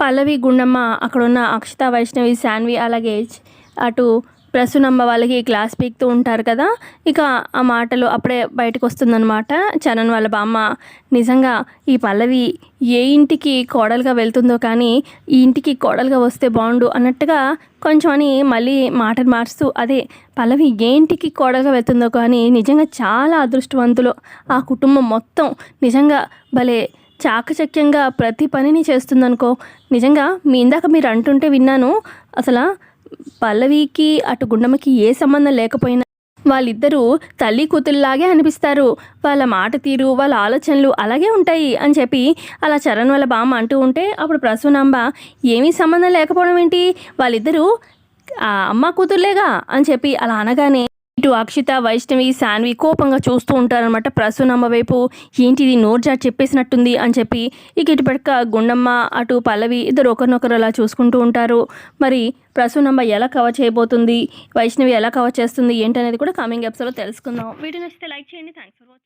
పల్లవి గుండమ్మ అక్కడున్న అక్షత వైష్ణవి శాన్వి అలాగే అటు ప్రసూనమ్మ వాళ్ళకి క్లాస్ పీకుతూ ఉంటారు కదా. ఇక ఆ మాటలు అప్పుడే బయటకు వస్తుందన్నమాట చరణ్ వాళ్ళ బామ్మ నిజంగా ఈ పల్లవి ఏ ఇంటికి కోడలుగా వెళ్తుందో కానీ ఈ ఇంటికి కోడలుగా వస్తే బాగుండు అన్నట్టుగా కొంచెం అని మళ్ళీ మాటలు మార్చుతూ అదే పల్లవి ఏ ఇంటికి కోడలుగా వెళ్తుందో కానీ నిజంగా చాలా అదృష్టవంతులు. ఆ కుటుంబం మొత్తం నిజంగా భలే చాకచక్యంగా ప్రతి పనిని చేస్తుందనుకో. నిజంగా మీ ఇందాక మీరు అంటుంటే విన్నాను. అసలు పల్లవికి అటు గుండమ్మకి ఏ సంబంధం లేకపోయినా వాళ్ళిద్దరూ తల్లి కూతురులాగే అనిపిస్తారు. వాళ్ళ మాట తీరు వాళ్ళ ఆలోచనలు అలాగే ఉంటాయి అని చెప్పి అలా చరణ్ వాళ్ళ బామ్మ అంటూ ఉంటే అప్పుడు ప్రసూనాంబ ఏమీ సంబంధం లేకపోవడం ఏంటి? వాళ్ళిద్దరూ ఆ అమ్మ కూతుర్లేగా అని చెప్పి అలా అనగానే ఇటు అక్షిత వైష్ణవి శాన్వి కోపంగా చూస్తూ ఉంటారనమాట ప్రసూనమ్మ వైపు ఏంటిది నోర్జాట్ చెప్పేసినట్టుంది అని చెప్పి ఇక ఇటు పక్క గుండమ్మ అటు పల్లవి ఇద్దరు ఒకరినొకరు అలా చూసుకుంటూ ఉంటారు. మరి ప్రసూనమ్మ ఎలా కవర్ చేయబోతుంది? వైష్ణవి ఎలా కవర్ చేస్తుంది? ఏంటనేది కూడా కమింగ్ ఎపిసోడ్లో తెలుసుకుందాం. వీడియో నచ్చితే లైక్ చేయండి. Thanks for watching